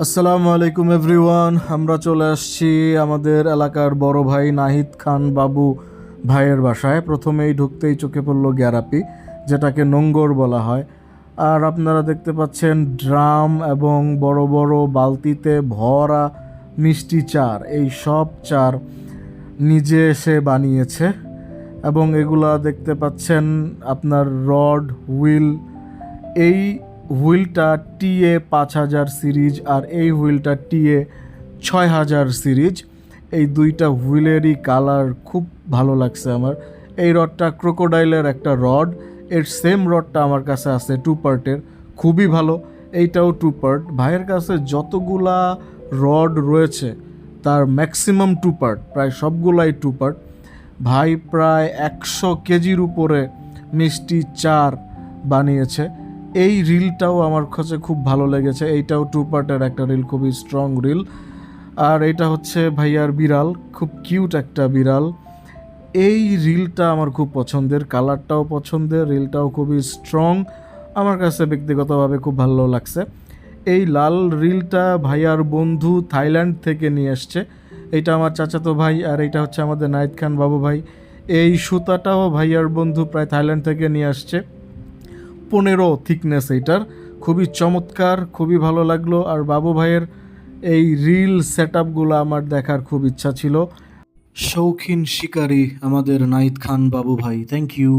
আসসালামু আলাইকুম, এভরিওয়ান। আমরা চলে আসছি আমাদের এলাকার বড় ভাই নাহিদ খান বাবু ভাইয়ের বাসায়। প্রথমেই ঢুকতেই চোখে পড়ল গ্যারাপি, যেটাকে নোঙ্গর বলা হয়। আর আপনারা দেখতে পাচ্ছেন ড্রাম এবং বড় বড় বালতিতে ভরা মিষ্টি চার। এই সব চার নিজে এসে বানিয়েছে এবং এগুলা দেখতে পাচ্ছেন আপনার রড, হুইল। এই হুইলটা টিএ পাঁচ হাজার সিরিজ আর এই হুইলটা টিএ ছয় হাজার সিরিজ। এই দুইটা হুইলেরই কালার খুব ভালো লাগছে আমার। এই রডটা ক্রোকোডাইলের একটা রড। এর সেম রডটা আমার কাছে আছে টু পার্টের খুবই ভালো। এইটাও টু পার্ট ভাইয়ের কাছে যতগুলা রড রয়েছে, তার ম্যাক্সিমাম টু পার্ট প্রায় সবগুলাই টু পার্ট ভাই প্রায় একশো কেজির উপরে মিষ্টি চার বানিয়েছে। এই রিলটাও আমার কাছে খুব ভালো লেগেছে। এইটাও টু পার্টের একটা রিল, খুবই স্ট্রং রিল। আর এটা হচ্ছে ভাইয়ার বিড়াল, খুব কিউট একটা বিড়াল। এই রিলটা আমার খুব পছন্দের, কালারটাও পছন্দের, রিলটাও খুবই স্ট্রং আমার কাছে ব্যক্তিগতভাবে খুব ভালো লাগছে। এই লাল রিলটা ভাইয়ার বন্ধু থাইল্যান্ড থেকে নিয়ে এসছে। এইটা আমার চাচাতো ভাই আর এইটা হচ্ছে আমাদের নাইদ খান বাবু ভাই। এই সুতাটাও ভাইয়ার বন্ধু প্রায় থাইল্যান্ড থেকে নিয়ে আসছে। পনেরো থিকনেস এইটার। খুবই চমৎকার, খুবই ভালো লাগল। আর বাবু ভাইয়ের এই রিল সেট আপগুলো আমার দেখার খুব ইচ্ছা ছিল। শৌখিন শিকারী আমাদের নাইদ খান বাবু ভাই থ্যাংক ইউ